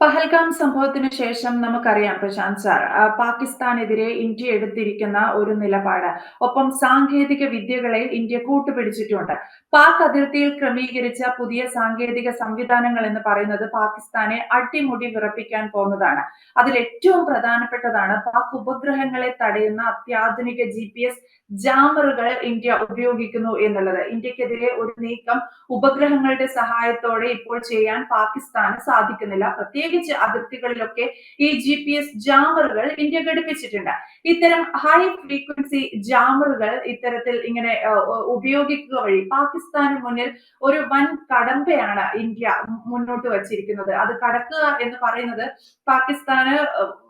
പഹൽഗാം സംഭവത്തിന് ശേഷം നമുക്കറിയാം പ്രശാന്ത് സാർ പാകിസ്ഥാനെതിരെ ഇന്ത്യ എടുത്തിരിക്കുന്ന ഒരു നിലപാട്. ഒപ്പം സാങ്കേതിക വിദ്യകളെ ഇന്ത്യ കൂട്ടുപിടിച്ചിട്ടുണ്ട്. പാക് അതിർത്തിയിൽ ക്രമീകരിച്ച പുതിയ സാങ്കേതിക സംവിധാനങ്ങൾ എന്ന് പറയുന്നത് പാകിസ്ഥാനെ അടിമുടി വിറപ്പിക്കാൻ പോകുന്നതാണ്. അതിൽ ഏറ്റവും പ്രധാനപ്പെട്ടതാണ് പാക് ഉപഗ്രഹങ്ങളെ തടയുന്ന അത്യാധുനിക ജി പി എസ് ജാമറുകൾ ഇന്ത്യ ഉപയോഗിക്കുന്നു എന്നുള്ളത്. ഇന്ത്യക്കെതിരെ ഒരു നീക്കം ഉപഗ്രഹങ്ങളുടെ സഹായത്തോടെ ഇപ്പോൾ ചെയ്യാൻ പാകിസ്ഥാന് സാധിക്കുന്നില്ല. പ്രത്യേകിച്ച് അതിർത്തികളിലൊക്കെ ഈ ജി പി എസ് ജാമറുകൾ ഇന്ത്യ ഘടിപ്പിച്ചിട്ടുണ്ട്. ഇത്തരം ഹൈ ഫ്രീക്വൻസി ജാമറുകൾ ഇത്തരത്തിൽ ഇങ്ങനെ ഉപയോഗിക്കുക വഴി പാകിസ്ഥാന് മുന്നിൽ ഒരു വൻ കടമ്പയാണ് ഇന്ത്യ മുന്നോട്ട് വച്ചിരിക്കുന്നത്. അത് കടക്കുക എന്ന് പറയുന്നത് പാകിസ്ഥാന്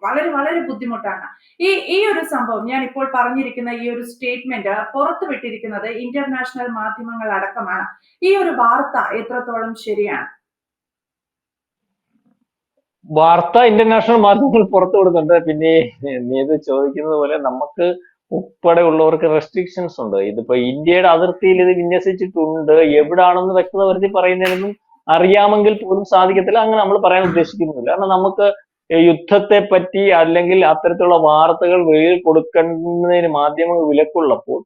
വളരെ വളരെ ബുദ്ധിമുട്ടാണ്. ഈ ഈ ഒരു സംഭവം ഞാൻ ഇപ്പോൾ പറഞ്ഞിരിക്കുന്ന ഈ ഒരു സ്റ്റേറ്റ്മെന്റ് പുറത്തുവിട്ടിരിക്കുന്നത് ഇന്റർനാഷണൽ മാധ്യമങ്ങൾ അടക്കമാണ് ഈ ഒരു വാർത്ത എത്രത്തോളം ശരിയാണ്? വാർത്ത ഇന്റർനാഷണൽ മാധ്യമങ്ങൾ പുറത്തു വിടുന്നുണ്ട്. പിന്നെ നീ ഇത് ചോദിക്കുന്നത് പോലെ നമുക്ക് ഉൾപ്പെടെ ഉള്ളവർക്ക് റെസ്ട്രിക്ഷൻസ് ഉണ്ട്. ഇതിപ്പോ ഇന്ത്യയുടെ അതിർത്തിയിൽ ഇത് വിന്യസിച്ചിട്ടുണ്ട്. എവിടാണെന്ന് വ്യക്തത വരുത്തി പറയുന്നതിനൊന്നും അറിയാമെങ്കിൽ പോലും സാധിക്കത്തില്ല. അങ്ങനെ നമ്മൾ പറയാൻ ഉദ്ദേശിക്കുന്നില്ല. കാരണം നമുക്ക് യുദ്ധത്തെ പറ്റി അല്ലെങ്കിൽ അത്തരത്തിലുള്ള വാർത്തകൾ വെളിയിൽ കൊടുക്കുന്നതിന് മാധ്യമങ്ങൾ വിലക്കുള്ളപ്പോൾ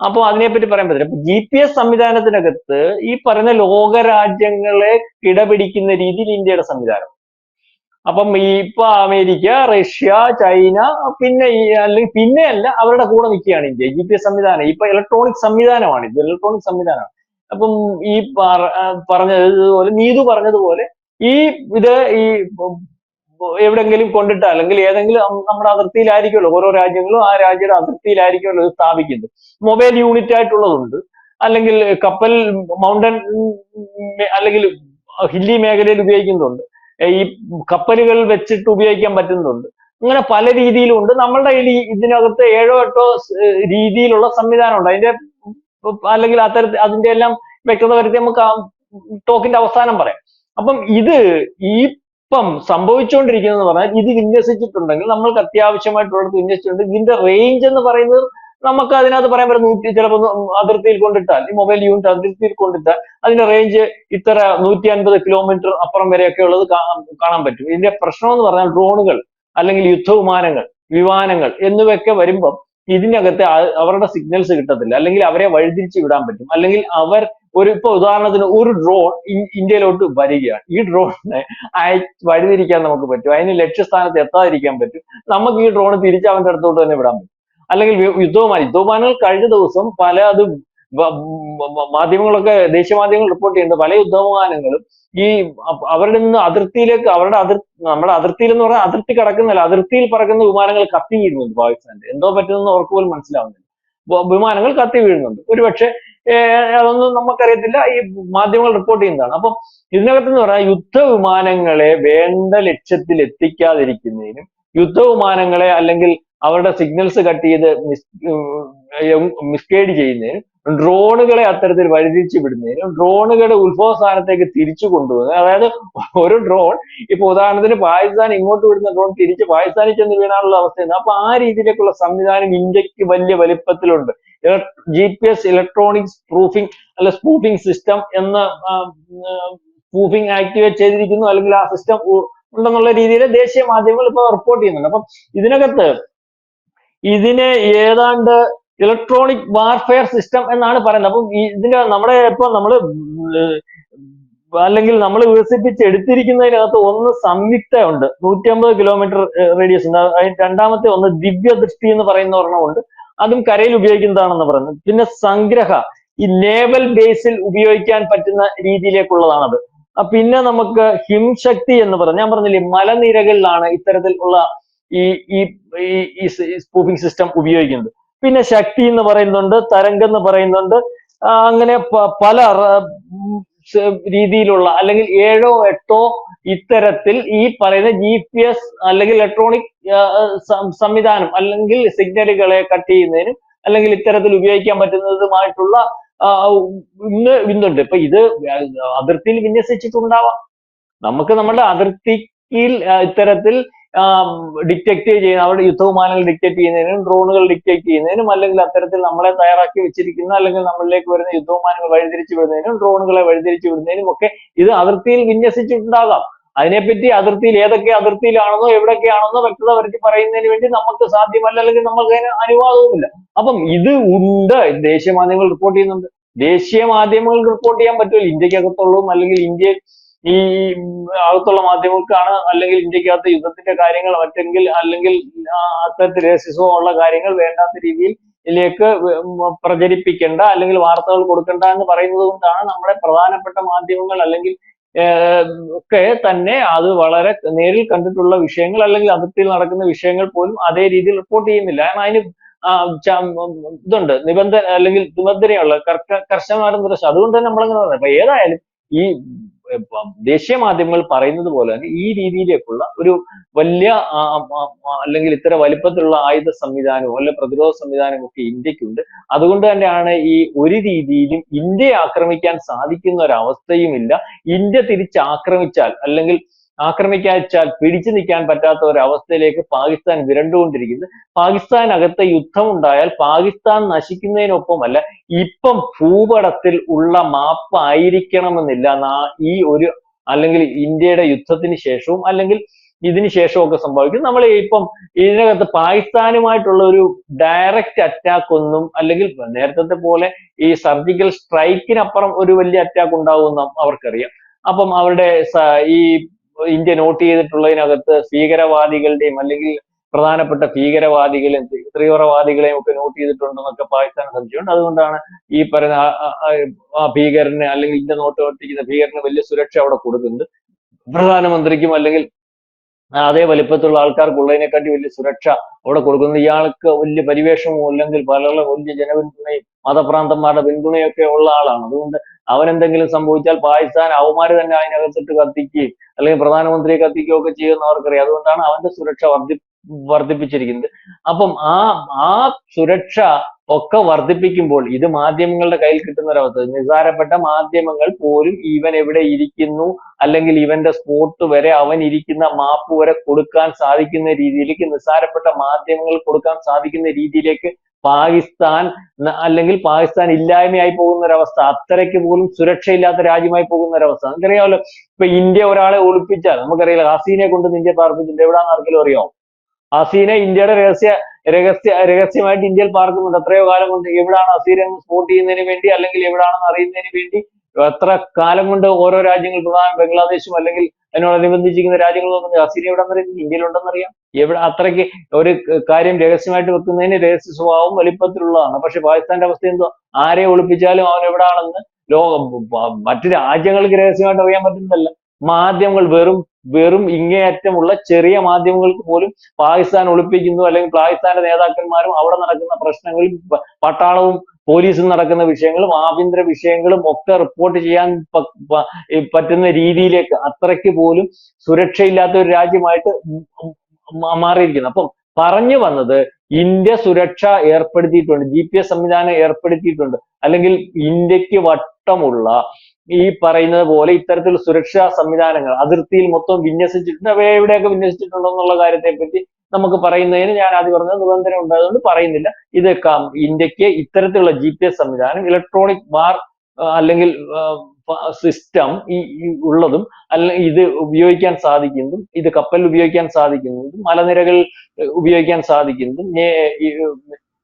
അപ്പോൾ അതിനെപ്പറ്റി പറയാൻ പറ്റില്ല. അപ്പൊ ജി പി എസ് സംവിധാനത്തിനകത്ത് ഈ പറയുന്ന ലോകരാജ്യങ്ങളെ കിടപിടിക്കുന്ന രീതിയിൽ ഇന്ത്യയുടെ സംവിധാനം. അപ്പം ഈ ഇപ്പൊ അമേരിക്ക റഷ്യ ചൈന പിന്നെ അല്ലെങ്കിൽ പിന്നെയല്ല അവരുടെ കൂടെ നിൽക്കുകയാണ് ഇന്ത്യ. ജി പി എസ് സംവിധാനം ഇപ്പൊ ഇലക്ട്രോണിക് സംവിധാനമാണ്. ഇത് ഇലക്ട്രോണിക് സംവിധാനമാണ്. അപ്പം ഈ പറഞ്ഞതുപോലെ നീതു പറഞ്ഞതുപോലെ ഈ ഇത് ഈ എവിടെങ്കിലും കൊണ്ടിട്ട് അല്ലെങ്കിൽ ഏതെങ്കിലും നമ്മുടെ അതിർത്തിയിലായിരിക്കുമല്ലോ ഓരോ രാജ്യങ്ങളും ആ രാജ്യയുടെ അതിർത്തിയിലായിരിക്കുമല്ലോ ഇത് സ്ഥാപിക്കുന്നത്. മൊബൈൽ യൂണിറ്റ് ആയിട്ടുള്ളതുണ്ട്. അല്ലെങ്കിൽ കപ്പൽ മൗണ്ടൻ അല്ലെങ്കിൽ ഹില്ലി മേഖലയിൽ ഉപയോഗിക്കുന്നുണ്ട് ഈ കപ്പലുകൾ വെച്ചിട്ട് ഉപയോഗിക്കാൻ പറ്റുന്നുണ്ട്. അങ്ങനെ പല രീതിയിലുണ്ട്. നമ്മളുടെ കയ്യിൽ ഇതിനകത്ത് ഏഴോ എട്ടോ രീതിയിലുള്ള സംവിധാനം ഉണ്ട് അതിന്റെ അല്ലെങ്കിൽ അത്തരത്തിൽ അതിന്റെ എല്ലാം വ്യക്തത വരുത്തി നമുക്ക് ടോക്കിന്റെ അവസാനം പറയാം. അപ്പം ഇത് ഇപ്പം സംഭവിച്ചുകൊണ്ടിരിക്കുന്നത് പറഞ്ഞാൽ ഇത് വിന്യസിച്ചിട്ടുണ്ടെങ്കിൽ നമ്മൾക്ക് അത്യാവശ്യമായിട്ടുള്ളത് വിന്യസിച്ചിട്ടുണ്ട്. ഇതിന്റെ റേഞ്ച് എന്ന് പറയുന്നത് നമുക്ക് അതിനകത്ത് പറയാൻ പറ്റും നൂറ്റി ചിലപ്പോൾ അതിർത്തിയിൽ കൊണ്ടിട്ടാൽ ഈ മൊബൈൽ യൂണിറ്റ് അതിർത്തിയിൽ കൊണ്ടിട്ടാൽ അതിന്റെ റേഞ്ച് ഇത്ര നൂറ്റി അൻപത് കിലോമീറ്റർ അപ്പുറം വരെയൊക്കെ ഉള്ളത് കാണാൻ പറ്റും. ഇതിന്റെ പ്രശ്നം എന്ന് പറഞ്ഞാൽ ഡ്രോണുകൾ അല്ലെങ്കിൽ യുദ്ധവിമാനങ്ങൾ വിമാനങ്ങൾ എന്നിവയൊക്കെ വരുമ്പം ഇതിനകത്ത് അവരുടെ സിഗ്നൽസ് കിട്ടത്തില്ല. അല്ലെങ്കിൽ അവരെ വഴിതിരിച്ചു വിടാൻ പറ്റും. അല്ലെങ്കിൽ അവർ ഒരു ഇപ്പൊ ഉദാഹരണത്തിന് ഒരു ഡ്രോൺ ഇന്ത്യയിലോട്ട് വരികയാണ്. ഈ ഡ്രോണിനെ അയ വഴിതിരിക്കാൻ നമുക്ക് പറ്റും. അതിന് ലക്ഷ്യസ്ഥാനത്ത് എത്താതിരിക്കാൻ പറ്റും. നമുക്ക് ഈ ഡ്രോൺ തിരിച്ച് അവന്റെ അടുത്തോട്ട് തന്നെ വിടാൻ പറ്റും. അല്ലെങ്കിൽ യുദ്ധവുമായി. യുദ്ധവുമാനങ്ങൾ കഴിഞ്ഞ ദിവസം പല അത് മാധ്യമങ്ങളൊക്കെ ദേശീയ മാധ്യമങ്ങൾ റിപ്പോർട്ട് ചെയ്യുന്നുണ്ട്. പല യുദ്ധവിമാനങ്ങളും ഈ അവരുടെ നിന്ന് അതിർത്തിയിലേക്ക് അവരുടെ അതിർ നമ്മുടെ അതിർത്തിയിൽ എന്ന് പറഞ്ഞാൽ അതിർത്തി കടക്കുന്നില്ല അതിർത്തിയിൽ പറക്കുന്ന വിമാനങ്ങൾ കത്തി വീഴുന്നുണ്ട് പാകിസ്ഥാന്റെ എന്തോ പറ്റുന്നു അവർക്ക് പോലും മനസ്സിലാവുന്നില്ല. വിമാനങ്ങൾ കത്തി വീഴുന്നുണ്ട്. ഒരുപക്ഷെ അതൊന്നും നമുക്കറിയത്തില്ല. ഈ മാധ്യമങ്ങൾ റിപ്പോർട്ട് ചെയ്യുന്നതാണ്. അപ്പം ഇതിനകത്ത് എന്ന് പറഞ്ഞാൽ യുദ്ധ വിമാനങ്ങളെ വേണ്ട ലക്ഷ്യത്തിൽ എത്തിക്കാതിരിക്കുന്നതിനും യുദ്ധ വിമാനങ്ങളെ അല്ലെങ്കിൽ അവരുടെ സിഗ്നൽസ് കട്ട് ചെയ്ത് മിസ് മിസ്ഗൈഡ് ചെയ്യുന്നതിനും ഡ്രോണുകളെ അത്തരത്തിൽ വഴിതിരിച്ചു വിടുന്നതിനും ഡ്രോണുകളുടെ ഉത്ഭവ സ്ഥാനത്തേക്ക് തിരിച്ചു കൊണ്ടുപോകുന്നത് അതായത് ഒരു ഡ്രോൺ ഇപ്പൊ ഉദാഹരണത്തിന് പാകിസ്ഥാൻ ഇങ്ങോട്ട് വിടുന്ന ഡ്രോൺ തിരിച്ച് പാകിസ്ഥാനിൽ ചെന്ന് വീണാനുള്ള അവസ്ഥയാണ്. അപ്പൊ ആ രീതിയിലേക്കുള്ള സംവിധാനം ഇന്ത്യയ്ക്ക് വലിയ വലിപ്പത്തിലുണ്ട്. G P S electronics proofing അല്ല സ്പൂഫിംഗ് സിസ്റ്റം എന്ന സ്പൂഫിംഗ് ആക്ടിവേറ്റ് ചെയ്തിരിക്കുന്നു അല്ലെങ്കിൽ ആ സിസ്റ്റം ഉണ്ടെന്നുള്ള രീതിയിൽ ദേശീയ മാധ്യമങ്ങൾ ഇപ്പൊ റിപ്പോർട്ട് ചെയ്യുന്നുണ്ട്. അപ്പം ഇതിനകത്ത് ഇതിനെ ഏതാണ്ട് ഇലക്ട്രോണിക് വാർഫെയർ സിസ്റ്റം എന്നാണ് പറയുന്നത്. അപ്പം ഇതിന്റെ നമ്മുടെ ഇപ്പൊ നമ്മൾ അല്ലെങ്കിൽ നമ്മൾ വികസിപ്പിച്ച് എടുത്തിരിക്കുന്നതിനകത്ത് ഒന്ന് നൂറ്റി അമ്പത് കിലോമീറ്റർ റേഡിയസ് ഉണ്ട്. രണ്ടാമത്തെ ഒന്ന് ദിവ്യദൃഷ്ടി എന്ന് പറയുന്ന ഒരെണ്ണമുണ്ട് അതും കരയിൽ ഉപയോഗിക്കുന്നതാണെന്ന് പറയുന്നത്. പിന്നെ സംഗ്രഹ. ഈ നേവൽ ബേസിൽ ഉപയോഗിക്കാൻ പറ്റുന്ന രീതിയിലേക്കുള്ളതാണത്. പിന്നെ നമുക്ക് ഹിംശക്തി എന്ന് പറഞ്ഞു ഞാൻ പറഞ്ഞില്ലേ മലനിരകളിലാണ് ഇത്തരത്തിലുള്ള ഈ ഈ- ഈ സ്പൂഫിംഗ് സിസ്റ്റം ഉപയോഗിക്കുന്നത്. പിന്നെ ശക്തി എന്ന് പറയുന്നുണ്ട് തരംഗം എന്ന് പറയുന്നുണ്ട് അങ്ങനെ പല രീതിയിലുള്ള അല്ലെങ്കിൽ ഏഴോ എട്ടോ ഇത്തരത്തിൽ ഈ പറയുന്ന ജി പി എസ് അല്ലെങ്കിൽ ഇലക്ട്രോണിക് സംവിധാനം അല്ലെങ്കിൽ സിഗ്നലുകളെ കട്ട് ചെയ്യുന്നതിനും അല്ലെങ്കിൽ ഇത്തരത്തിൽ ഉപയോഗിക്കാൻ പറ്റുന്നതുമായിട്ടുള്ള ഇന്ന് ഇന്നുണ്ട്. ഇപ്പൊ ഇത് അതിർത്തിയിൽ വിന്യസിച്ചിട്ടുണ്ടാവാം. നമുക്ക് നമ്മുടെ അതിർത്തിയിൽ ഇത്തരത്തിൽ ഡിറ്റക്ട് ചെയ്യുന്ന അവരുടെ യുദ്ധവിമാനങ്ങൾ ഡിറ്റക്ട് ചെയ്യുന്നതിനും ഡ്രോണുകൾ ഡിറ്റക്ട് ചെയ്യുന്നതിനും അല്ലെങ്കിൽ അത്തരത്തിൽ നമ്മളെ തയ്യാറാക്കി വെച്ചിരിക്കുന്ന അല്ലെങ്കിൽ നമ്മളിലേക്ക് വരുന്ന യുദ്ധവിമാനങ്ങൾ വഴിതിരിച്ചു വിടുന്നതിനും ഡ്രോണുകളെ വഴിതിരിച്ചു വിടുന്നതിനും ഒക്കെ ഇത് അതിർത്തിയിൽ വിന്യസിച്ചിട്ടുണ്ടാകാം. അതിനെപ്പറ്റി അതിർത്തിയിൽ ഏതൊക്കെ അതിർത്തിയിലാണെന്നോ എവിടെയൊക്കെയാണെന്നോ വ്യക്തത വരുത്തി പറയുന്നതിന് വേണ്ടി നമുക്ക് സാധ്യമല്ല അല്ലെങ്കിൽ നമുക്ക് അതിന് അനുവാദവുമില്ല. അപ്പം ഇത് ഉണ്ട്. ദേശീയ മാധ്യമങ്ങൾ റിപ്പോർട്ട് ചെയ്യുന്നുണ്ട്. ദേശീയ മാധ്യമങ്ങൾ റിപ്പോർട്ട് ചെയ്യാൻ പറ്റുമല്ലോ ഇന്ത്യക്കകത്തുള്ളതും അല്ലെങ്കിൽ ഇന്ത്യ ഈ അകത്തുള്ള മാധ്യമങ്ങൾക്കാണ് അല്ലെങ്കിൽ ഇന്ത്യക്കകത്ത് യുദ്ധത്തിന്റെ കാര്യങ്ങൾ മറ്റെങ്കിൽ അല്ലെങ്കിൽ അത്തരത്തിൽ രഹസ്യസ്വം ഉള്ള കാര്യങ്ങൾ വേണ്ടാത്ത രീതിയിൽ ഇതിലേക്ക് പ്രചരിപ്പിക്കേണ്ട അല്ലെങ്കിൽ വാർത്തകൾ കൊടുക്കേണ്ട എന്ന് പറയുന്നത് കൊണ്ടാണ് നമ്മുടെ പ്രധാനപ്പെട്ട മാധ്യമങ്ങൾ അല്ലെങ്കിൽ ഒക്കെ തന്നെ അത് വളരെ നേരിൽ കണ്ടിട്ടുള്ള വിഷയങ്ങൾ അല്ലെങ്കിൽ അതിർത്തിയിൽ നടക്കുന്ന വിഷയങ്ങൾ പോലും അതേ രീതിയിൽ റിപ്പോർട്ട് ചെയ്യുന്നില്ല. കാരണം അതിന് ഇതുണ്ട്. നിബന്ധന അല്ലെങ്കിൽ നിബന്ധനയുള്ള കർശനമായ നിർദ്ദേശം. അതുകൊണ്ട് തന്നെ നമ്മളങ്ങനെ പറയുന്നത്. ഏതായാലും ഈ ദേശീയ മാധ്യമങ്ങൾ പറയുന്നത് പോലെ തന്നെ ഈ രീതിയിലേക്കുള്ള ഒരു വലിയ അല്ലെങ്കിൽ ഇത്ര വലിപ്പത്തിലുള്ള ആയുധ സംവിധാനവും അല്ലെ പ്രതിരോധ സംവിധാനവും ഒക്കെ ഇന്ത്യക്കുണ്ട്. അതുകൊണ്ട് തന്നെയാണ് ഈ ഒരു രീതിയിലും ഇന്ത്യയെ ആക്രമിക്കാൻ സാധിക്കുന്ന ഒരു അവസ്ഥയുമില്ല ഇന്ത്യ തിരിച്ചാക്രമിച്ചാൽ അല്ലെങ്കിൽ ആക്രമിക്കാച്ചാൽ പിടിച്ചു നിൽക്കാൻ പറ്റാത്ത ഒരവസ്ഥയിലേക്ക് പാകിസ്ഥാൻ വിരണ്ടുകൊണ്ടിരിക്കുന്നത് പാകിസ്ഥാനകത്ത് യുദ്ധം ഉണ്ടായാൽ പാകിസ്ഥാൻ നശിക്കുന്നതിനൊപ്പമല്ല ഇപ്പം ഭൂപടത്തിൽ ഉള്ള മാപ്പ് ആയിരിക്കണമെന്നില്ല. ഈ ഒരു അല്ലെങ്കിൽ ഇന്ത്യയുടെ യുദ്ധത്തിന് ശേഷവും അല്ലെങ്കിൽ ഇതിന് ശേഷവും ഒക്കെ സംഭവിക്കും. നമ്മൾ ഇപ്പം ഇതിനകത്ത് പാകിസ്ഥാനുമായിട്ടുള്ള ഒരു ഡയറക്റ്റ് അറ്റാക്ക് ഒന്നും അല്ലെങ്കിൽ നേരത്തെ പോലെ ഈ സർജിക്കൽ സ്ട്രൈക്കിനപ്പുറം ഒരു വലിയ അറ്റാക്ക് ഉണ്ടാവുമെന്ന് അവർക്കറിയാം. അപ്പം അവരുടെ ഈ ഇന്ത്യ നോട്ട് ചെയ്തിട്ടുള്ളതിനകത്ത് ഭീകരവാദികളുടെയും അല്ലെങ്കിൽ പ്രധാനപ്പെട്ട ഭീകരവാദികളെയും തീവ്രവാദികളെയും ഒക്കെ നോട്ട് ചെയ്തിട്ടുണ്ടെന്നൊക്കെ പാകിസ്ഥാൻ സംശയമുണ്ട്. അതുകൊണ്ടാണ് ഈ പറയുന്ന ആ- ഭീകരന് അല്ലെങ്കിൽ ഇന്ത്യ നോട്ട് ഒട്ടിക്കുന്ന ഭീകരന് വലിയ സുരക്ഷ അവിടെ കൊടുക്കുന്നത് പ്രധാനമന്ത്രിക്കും അല്ലെങ്കിൽ അതേ വലിപ്പത്തിലുള്ള ആൾക്കാർക്കുള്ളതിനെക്കാട്ടി വലിയ സുരക്ഷ അവിടെ കൊടുക്കുന്നത് ഇയാൾക്ക് വലിയ പരിവേഷമോ അല്ലെങ്കിൽ പല വലിയ ജനപിന്തുണയും മതപ്രാന്തന്മാരുടെ പിന്തുണയൊക്കെ ഉള്ള ആളാണ്. അതുകൊണ്ട് അവൻ എന്തെങ്കിലും സംഭവിച്ചാൽ പാകിസ്ഥാൻ അവന്മാര് തന്നെ അതിനകത്തിട്ട് കത്തിക്കുകയും അല്ലെങ്കിൽ പ്രധാനമന്ത്രിയെ കത്തിക്കുകയോ ഒക്കെ ചെയ്യുമെന്ന് അവർക്കറിയാം. അതുകൊണ്ടാണ് അവന്റെ സുരക്ഷ വർദ്ധി വർദ്ധിപ്പിച്ചിരിക്കുന്നത്. അപ്പം ആ ആ സുരക്ഷ ഒക്കെ വർദ്ധിപ്പിക്കുമ്പോൾ ഇത് മാധ്യമങ്ങളുടെ കയ്യിൽ കിട്ടുന്ന ഒരവസ്ഥ നിസാരപ്പെട്ട മാധ്യമങ്ങൾ പോലും ഇവൻ എവിടെ ഇരിക്കുന്നു അല്ലെങ്കിൽ ഇവന്റെ സ്പോട്ട് വരെ അവൻ ഇരിക്കുന്ന മാപ്പ് വരെ കൊടുക്കാൻ സാധിക്കുന്ന രീതിയിലേക്ക് നിസാരപ്പെട്ട മാധ്യമങ്ങൾ കൊടുക്കാൻ സാധിക്കുന്ന രീതിയിലേക്ക് പാകിസ്ഥാൻ അല്ലെങ്കിൽ പാകിസ്ഥാൻ ഇല്ലായ്മയായി പോകുന്ന ഒരവസ്ഥ അത്രയ്ക്ക് പോലും സുരക്ഷയില്ലാത്ത രാജ്യമായി പോകുന്ന ഒരവസ്ഥ നമുക്കറിയാമല്ലോ ഇപ്പൊ ഇന്ത്യ ഒരാളെ ഒളിപ്പിച്ചാൽ നമുക്കറിയില്ല ഹസീനെ കൊണ്ട് ഇന്ത്യ പാർപ്പിച്ചിട്ടുണ്ട്. എവിടാന്ന് ആർക്കെങ്കിലും അറിയാമോ ഹസീന ഇന്ത്യയുടെ രഹസ്യ രഹസ്യ രഹസ്യമായിട്ട് ഇന്ത്യയിൽ പാർക്കുന്നുണ്ട്. എത്രയോ കാലം കൊണ്ട് എവിടാണ് ഹസീനെ സ്പോട്ട് ചെയ്യുന്നതിന് വേണ്ടി അല്ലെങ്കിൽ എവിടെയാണെന്ന് അറിയുന്നതിന് വേണ്ടി എത്ര കാലം കൊണ്ട് ഓരോ രാജ്യങ്ങൾ പ്രധാന ബംഗ്ലാദേശും അല്ലെങ്കിൽ അതിനോടനുബന്ധിച്ചിരിക്കുന്ന രാജ്യങ്ങൾ നോക്കുന്നത് ഹസീന എവിടെ അറിയാം ഇന്ത്യയിലുണ്ടെന്നറിയാം എവിടെ അത്രയ്ക്ക് ഒരു കാര്യം രഹസ്യമായിട്ട് വെക്കുന്നതിന് രഹസ്യ സ്വഭാവം വലിപ്പത്തിലുള്ളതാണ്. പക്ഷെ പാകിസ്ഥാന്റെ അവസ്ഥ എന്തോ? ആരെ ഒളിപ്പിച്ചാലും അവൻ എവിടാണെന്ന് ലോകം മറ്റു രാജ്യങ്ങൾക്ക് രഹസ്യമായിട്ട് അറിയാൻ പറ്റുന്നതല്ല. മാധ്യമങ്ങൾ വെറും വെറും ഇങ്ങേയറ്റമുള്ള ചെറിയ മാധ്യമങ്ങൾക്ക് പോലും പാകിസ്ഥാൻ ഒളിപ്പിക്കുന്നു അല്ലെങ്കിൽ പാകിസ്ഥാന്റെ നേതാക്കന്മാരും അവിടെ നടക്കുന്ന പ്രശ്നങ്ങളും പ- പട്ടാളവും പോലീസും നടക്കുന്ന വിഷയങ്ങളും ആഭ്യന്തര വിഷയങ്ങളും ഒക്കെ റിപ്പോർട്ട് ചെയ്യാൻ പറ്റുന്ന രീതിയിലേക്ക് അത്രയ്ക്ക് പോലും സുരക്ഷയില്ലാത്ത ഒരു രാജ്യമായിട്ട് മാറിയിരിക്കുന്നത് മാറിയിരിക്കുന്നു. അപ്പം പറഞ്ഞു വന്നത് ഇന്ത്യ സുരക്ഷ ഏർപ്പെടുത്തിയിട്ടുണ്ട് ജി പി എസ് സംവിധാനം ഏർപ്പെടുത്തിയിട്ടുണ്ട്. അല്ലെങ്കിൽ ഇന്ത്യയ്ക്ക് വട്ടമുള്ള ഈ പറയുന്നത് പോലെ ഇത്തരത്തിലുള്ള സുരക്ഷാ സംവിധാനങ്ങൾ അതിർത്തിയിൽ മൊത്തം വിന്യസിച്ചിട്ടുണ്ട്. അവ എവിടെയൊക്കെ വിന്യസിച്ചിട്ടുണ്ടോ എന്നുള്ള കാര്യത്തെ പറ്റി നമുക്ക് പറയുന്നതിന് ഞാൻ ആദ്യം പറഞ്ഞത് നിബന്ധന ഉണ്ടായതുകൊണ്ട് പറയുന്നില്ല. ഇത് ഇന്ത്യയ്ക്ക് ഇത്തരത്തിലുള്ള ജി പി എസ് സംവിധാനം ഇലക്ട്രോണിക് വാർ അല്ലെങ്കിൽ സിസ്റ്റം ഈ ഉള്ളതും അല്ലെങ്കിൽ ഇത് ഉപയോഗിക്കാൻ സാധിക്കുന്നതും ഇത് കപ്പലിൽ ഉപയോഗിക്കാൻ സാധിക്കുന്നതും മലനിരകൾ ഉപയോഗിക്കാൻ സാധിക്കുന്നതും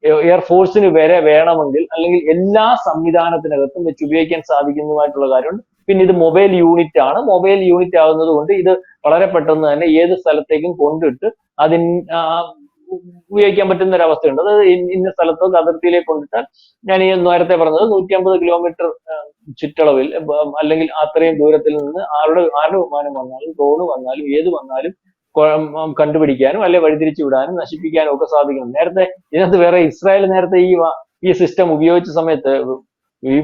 എയർഫോഴ്സിന് വരെ വേണമെങ്കിൽ അല്ലെങ്കിൽ എല്ലാ സംവിധാനത്തിനകത്തും വെച്ച് ഉപയോഗിക്കാൻ സാധിക്കുന്നതുമായിട്ടുള്ള കാര്യമുണ്ട്. പിന്നെ ഇത് മൊബൈൽ യൂണിറ്റ് ആണ്. മൊബൈൽ യൂണിറ്റ് ആകുന്നത് കൊണ്ട് ഇത് വളരെ പെട്ടെന്ന് തന്നെ ഏത് സ്ഥലത്തേക്കും കൊണ്ടിട്ട് അതിൻ ഉപയോഗിക്കാൻ പറ്റുന്ന ഒരു അവസ്ഥയുണ്ട്. അതായത് ഇന്ന സ്ഥലത്ത് അതിർത്തിയിലേക്ക് കൊണ്ടിട്ടാൽ ഞാൻ ഈ നേരത്തെ പറഞ്ഞത് നൂറ്റി അമ്പത് കിലോമീറ്റർ ചുറ്റളവിൽ അല്ലെങ്കിൽ അത്രയും ദൂരത്തിൽ നിന്ന് ആരുടെ ആരുടെ വിമാനം വന്നാലും ഡ്രോണ് വന്നാലും ഏത് വന്നാലും കണ്ടുപിടിക്കാനും അല്ലെ വഴിതിരിച്ചു വിടാനും നശിപ്പിക്കാനും ഒക്കെ സാധിക്കും നേരത്തെ ഇതിനകത്ത് വേറെ ഇസ്രായേൽ നേരത്തെ ഈ ഈ സിസ്റ്റം ഉപയോഗിച്ച സമയത്ത് ഈ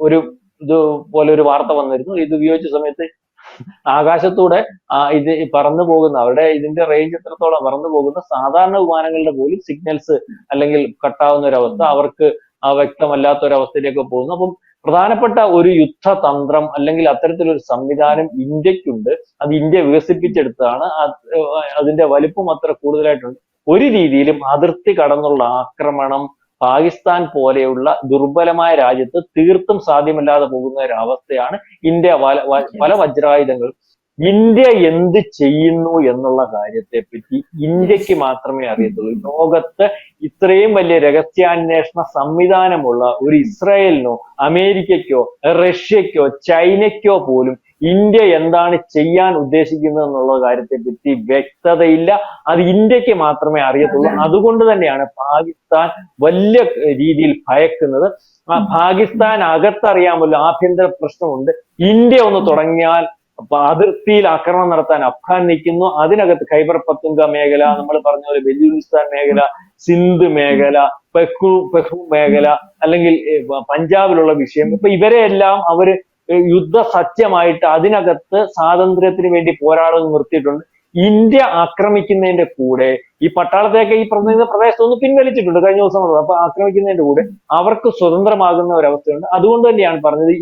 ഒരു ഇത് പോലെ ഒരു വാർത്ത വന്നിരുന്നു. ഇത് ഉപയോഗിച്ച സമയത്ത് ആകാശത്തൂടെ ഇത് പറന്നു പോകുന്ന അവരുടെ ഇതിന്റെ റേഞ്ച് എത്രത്തോളം പറന്നു പോകുന്ന സാധാരണ വിമാനങ്ങളുടെ പോലും സിഗ്നൽസ് അല്ലെങ്കിൽ കട്ടാവുന്ന ഒരു അവസ്ഥ അവർക്ക് വ്യക്തമല്ലാത്ത ഒരു അവസ്ഥയിലേക്ക് പോകുന്നു. അപ്പം പ്രധാനപ്പെട്ട ഒരു യുദ്ധതന്ത്രം അല്ലെങ്കിൽ അത്തരത്തിലൊരു സംവിധാനം ഇന്ത്യക്കുണ്ട്. അത് ഇന്ത്യ വികസിപ്പിച്ചെടുത്തതാണ്. അതിന്റെ വലിപ്പം അത്ര കൂടുതലായിട്ടുണ്ട്. ഒരു രീതിയിലും അതിർത്തി കടന്നുള്ള ആക്രമണം പാകിസ്ഥാൻ പോലെയുള്ള ദുർബലമായ രാജ്യത്ത് തീർത്തും സാധ്യമല്ലാതെ പോകുന്ന ഒരു അവസ്ഥയാണ് ഇന്ത്യ പല വജ്രായുധങ്ങൾ ഇന്ത്യ എന്ത് ചെയ്യുന്നു എന്നുള്ള കാര്യത്തെ പറ്റി ഇന്ത്യയ്ക്ക് മാത്രമേ അറിയത്തുള്ളൂ. ലോകത്ത് ഇത്രയും വലിയ രഹസ്യാന്വേഷണ സംവിധാനമുള്ള ഒരു ഇസ്രായേലിനോ അമേരിക്കയ്ക്കോ റഷ്യക്കോ ചൈനയ്ക്കോ പോലും ഇന്ത്യ എന്താണ് ചെയ്യാൻ ഉദ്ദേശിക്കുന്നത് എന്നുള്ള കാര്യത്തെ പറ്റി വ്യക്തതയില്ല. അത് ഇന്ത്യയ്ക്ക് മാത്രമേ അറിയത്തുള്ളൂ. അതുകൊണ്ട് തന്നെയാണ് പാകിസ്ഥാൻ വലിയ രീതിയിൽ ഭയക്കുന്നത്. പാകിസ്ഥാൻ അകത്തറിയാമല്ലോ ആഭ്യന്തര പ്രശ്നമുണ്ട്. ഇന്ത്യ ഒന്ന് തുടങ്ങിയാൽ അപ്പൊ അതിർത്തിയിൽ ആക്രമണം നടത്താൻ അഫ്ഗാൻ നിൽക്കുന്നു. അതിനകത്ത് ഖൈബർ പത്തുങ്ക മേഖല നമ്മൾ പറഞ്ഞ പോലെ ബലൂചിസ്ഥാൻ മേഖല സിന്ധ് മേഖല പെഹു പെഹു മേഖല അല്ലെങ്കിൽ പഞ്ചാബിലുള്ള വിഷയം. ഇപ്പൊ ഇവരെയെല്ലാം അവർ യുദ്ധ സത്യമായിട്ട് അതിനകത്ത് സ്വാതന്ത്ര്യത്തിന് വേണ്ടി പോരാടുന്നത് നിർത്തിയിട്ടുണ്ട്. ഇന്ത്യ ആക്രമിക്കുന്നതിന്റെ കൂടെ ഈ പട്ടാളത്തെയൊക്കെ ഈ പ്രതിനിധി പ്രദേശത്തൊന്ന് പിൻവലിച്ചിട്ടുണ്ട്. കഴിഞ്ഞ ദിവസം. അപ്പൊ ആക്രമിക്കുന്നതിന്റെ കൂടെ അവർക്ക് സ്വതന്ത്രമാകുന്ന ഒരവസ്ഥയുണ്ട്. അതുകൊണ്ട് തന്നെയാണ് പറഞ്ഞത്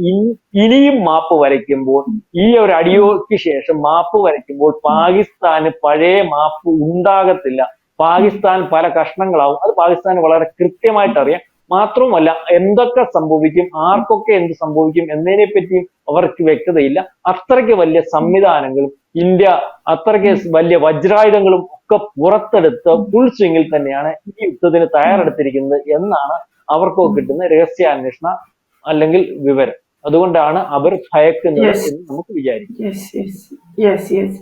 ഇനിയും മാപ്പ് വരയ്ക്കുമ്പോൾ ഈ ഒരു അടിയോക്ക് ശേഷം മാപ്പ് വരയ്ക്കുമ്പോൾ പാകിസ്ഥാന് പഴയ മാപ്പ് ഉണ്ടാകത്തില്ല. പാകിസ്ഥാൻ പല കഷ്ണങ്ങളാവും. അത് പാകിസ്ഥാന് വളരെ കൃത്യമായിട്ട് അറിയാം മാത്രവുമല്ല എന്തൊക്കെ സംഭവിക്കും ആർക്കൊക്കെ എന്ത് സംഭവിക്കും എന്നതിനെ പറ്റിയും അവർക്ക് വ്യക്തതയില്ല. അത്രയ്ക്ക് വലിയ സംവിധാനങ്ങളും ഇന്ത്യ അത്രയ്ക്ക് വലിയ വജ്രായുധങ്ങളും ഒക്കെ പുറത്തെടുത്ത് ഫുൾ സ്വിങ്ങിൽ തന്നെയാണ് ഈ യുദ്ധത്തിന് തയ്യാറെടുത്തിരിക്കുന്നത് എന്നാണ് അവർക്കൊക്കെ കിട്ടുന്ന രഹസ്യാന്വേഷണ അല്ലെങ്കിൽ വിവരം. അതുകൊണ്ടാണ് അവർ ഭയക്കുന്നത്. എന്ന് നമുക്ക് വിചാരിക്കാം. യെസ് യെസ്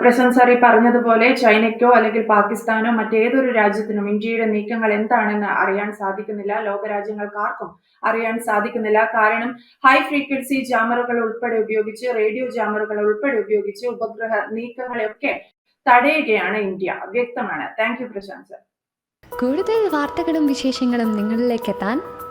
പ്രശാന്ത് ഈ പറഞ്ഞതുപോലെ ചൈനയ്ക്കോ അല്ലെങ്കിൽ പാകിസ്ഥാനോ മറ്റേതൊരു രാജ്യത്തിനും ഇന്ത്യയുടെ നീക്കങ്ങൾ എന്താണെന്ന് അറിയാൻ സാധിക്കുന്നില്ല. ലോകരാജ്യങ്ങൾക്ക് ആർക്കും അറിയാൻ സാധിക്കുന്നില്ല. കാരണം ഹൈ ഫ്രീക്വൻസി ജാമറുകൾ ഉൾപ്പെടെ ഉപയോഗിച്ച് റേഡിയോ ജാമറുകൾ ഉൾപ്പെടെ ഉപയോഗിച്ച് ഉപഗ്രഹ നീക്കങ്ങളെയൊക്കെ തടയുകയാണ് ഇന്ത്യ. വ്യക്തമാണ്. Thank you Prashant sir. കൂടുതൽ വാർത്തകളും വിശേഷങ്ങളും നിങ്ങളിലേക്ക് എത്താൻ